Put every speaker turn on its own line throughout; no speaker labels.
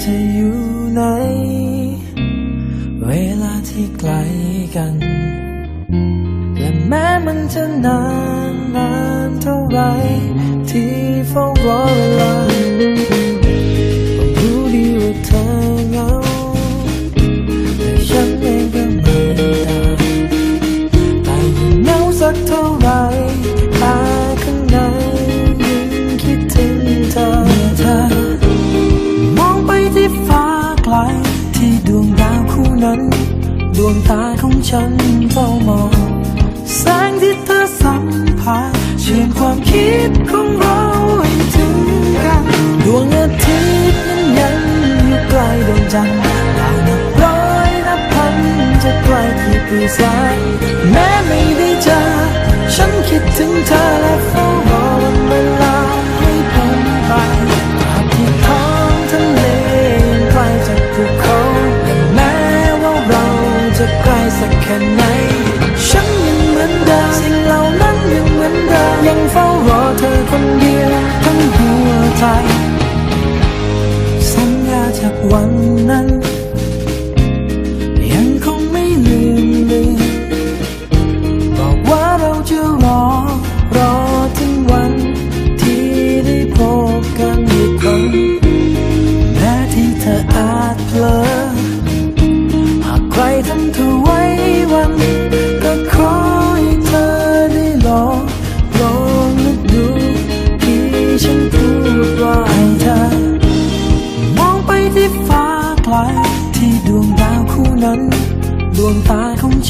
เธออยู่ไหน เวลาที่ไกลกัน และแม้มันจะนานนานเท่าไรที่เฝ้ารอเวลาก็รู้ดีว่าเธอเหงาแต่ฉันเองก็ไม่ต่างแต่ยิ่งเหงาสักเท่าไร วงตาของฉันเฝ้ามอง แสงที่เธอสัมผัสเชื่อมความคิดของเราให้ถึงกันดวงอาทิตย์นั้นยังอยู่ไกลดวงจันทร์ดาวนับร้อยนับพันจะไกลกี่ปีแสนแม้ไม่ได้เจอฉันคิดถึงเธอและ ฉันยังเหมือนเดิมสิ่งเหล่านั้นยังเหมือนเดิมยังเฝ้ารอเธอคนเดียวทั้งหัวใจ สัญญาจากวันนั้น ยังคงไม่ลืมเลือนบอกว่าเราจะรอ รอถึงวันที่ได้พบกันอีกครั้งแม้ที่เธออาจเผลอ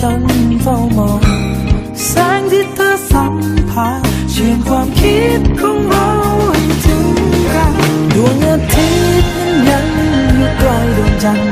ฉันเฝ้ามอง แสงที่เธอสัมผัสเชื่อมความคิดของเราให้ถึงกันดวงอาทิตย์นั้นยังอยู่ไกลดวงจันทร์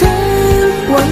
จะหวั